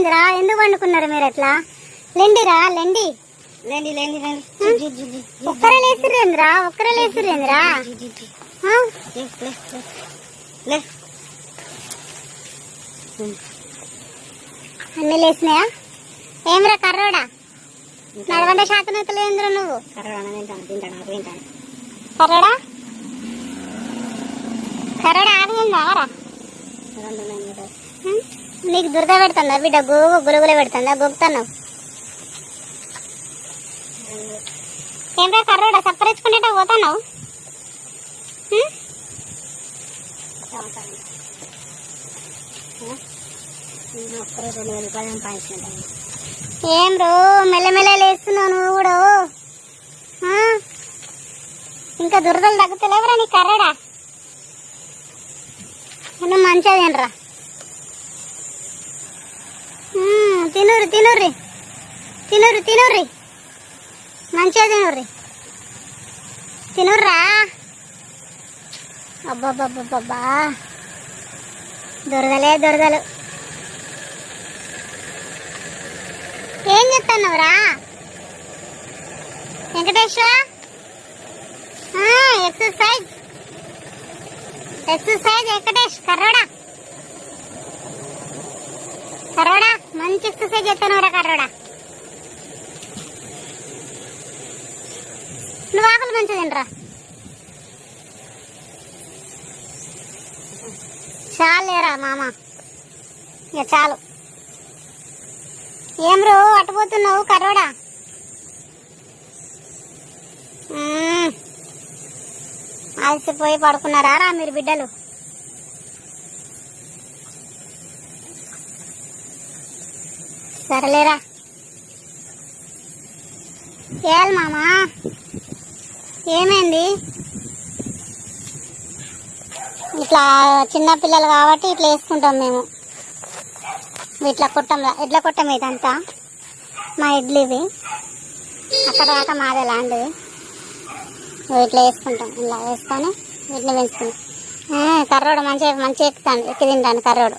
ఏందిరా ఎందుకు పండుకున్నారు మీరు ఎట్లా లెండిరా లెండి. లేండి లేండి లేండి. ఒక్కరే లేసిరేంద్రా ఒక్కరే లేసిరేంద్రా అన్ని లేసినాయా? ఏమిరా కర్రోడా? నడవంట శాతం ఎత్తలేంద్రా నువ్వు? కర్రోడా కర్రోడా? ఆగలేందా రా? నీకు దురద పెడుతుందా బిడ్డ? గోగు గులుగులు పెడుతుందా? గోగుతున్నావు ఏమిరా కర్రోడ? సప్పరించుకుంటే పోతున్నావు? ఏం రో మెల్లమెల్ల లేస్తున్నావు నువ్వు కూడా. ఇంకా దురదలు తగ్గుతలేవురా నీ కర్రడా? నువ్వు మంచిగా తినరా మ్మ్, తినుర్రి తినుర్రి. మంచిగా తినుర్రి. తినుర్రా. అబ్బబ్బబ్బబ్బా దురదలే దురదలు. ఏం చెప్తున్నావురా వెంకటేశ్వర? ఎక్సర్సైజ్. ఎక్సర్సైజ్ వెంకటేష్ కర్రోడా? కర్రోడా? మంచి ఎక్సర్సైజ్ చేస్తున్నావురా కర్రోడా. నువ్వు ఆకలి మంచిగా తినరా? చాలేరా మామ. ఇక చాలు. ఏం రో అటుపోతున్నావు కర్రోడా? అలసిపోయి పడుకున్నారా రా మీరు బిడ్డలు? సరేలేరా. ఏల్ మామా? ఏమైంది? ఇట్లా చిన్నపిల్లలు కాబట్టి ఇట్లా వేసుకుంటాం మేము. ఇట్లా కొట్టంలా ఇట్లా కొట్టం ఇదంతా? మా ఇడ్లీది అక్కడ దాకా మాదే లాంటిది ఇట్లా వేసుకుంటాం. ఇలా వేసుకొని వీటిని పెంచుకుంటాం. కర్రోడు మంచిగా మంచిగా ఎక్కుతాను ఎక్కి తింటాను కర్రోడు.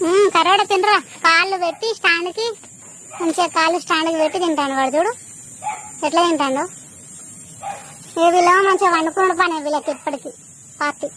ఉమ్, తినరా? కాళ్ళు పెట్టి స్టాండ్కి మంచిగా కాళ్ళు స్టాండ్కి పెట్టి తింటాను వాడు చూడు. ఎట్లా తింటాడు. ఏ వీళ్ళేమో మంచిగా వండుకున్నాడు పని వీళ్ళకి ఇప్పటికి. పార్టీ.